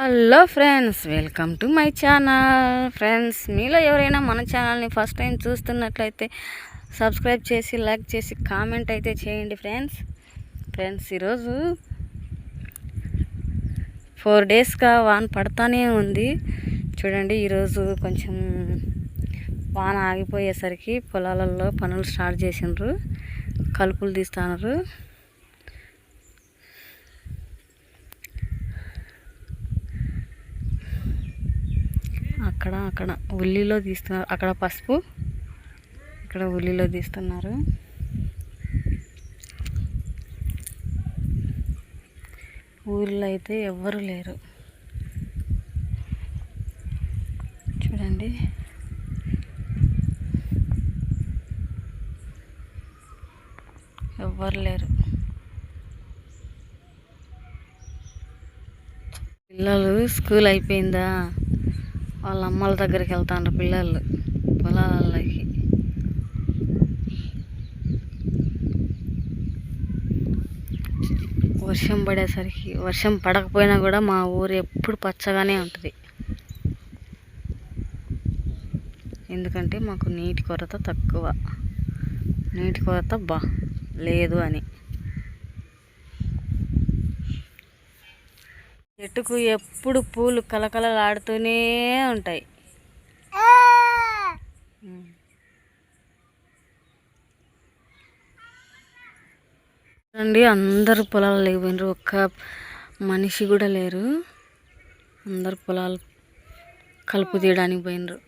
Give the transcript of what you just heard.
Hello friends welcome to my channel. Friends మీలో ఎవరైనా మన ఛానల్ని ఫస్ట్ టైం చూస్తున్నట్లయితే సబ్స్క్రైబ్ చేసి లైక్ చేసి కామెంట్ అయితే చేయండి ఫ్రెండ్స్. ఫ్రెండ్స్ ఈరోజు ఫోర్ డేస్గా వాన పడతానే ఉంది. చూడండి ఈరోజు కొంచెం వాన ఆగిపోయేసరికి పొలాలలో పనులు స్టార్ట్ చేసిండ్రు. కలుపులు తీస్తున్నారు. అక్కడ అక్కడ. ఉల్లిలో తీస్తున్నారు. అక్కడ పసుపు. ఇక్కడ ఉల్లిలో తీస్తున్నారు. ఊళ్ళో అయితే ఎవ్వరు లేరు. చూడండి. ఎవ్వరు లేరు. పిల్లలు స్కూల్ అయిపోయిందా? వాళ్ళ అమ్మల దగ్గరికి వెళ్తాండ్రు పిల్లలు. పొలాలకి. వర్షం పడేసరికి వర్షం పడకపోయినా కూడా మా ఊరు ఎప్పుడు పచ్చగానే ఉంటుంది. ఎందుకంటే మాకు నీటి కొరత తక్కువ. నీటి కొరత బా లేదు అని. చెట్టుకు ఎప్పుడు పూలు కలకలలాడుతూనే ఉంటాయి. చూడండి అందరు పొలాలు లేకపోయినారు. ఒక్క మనిషి కూడా లేరు. అందరు పొలాలు కలుపు తీయడానికి పోయినరు.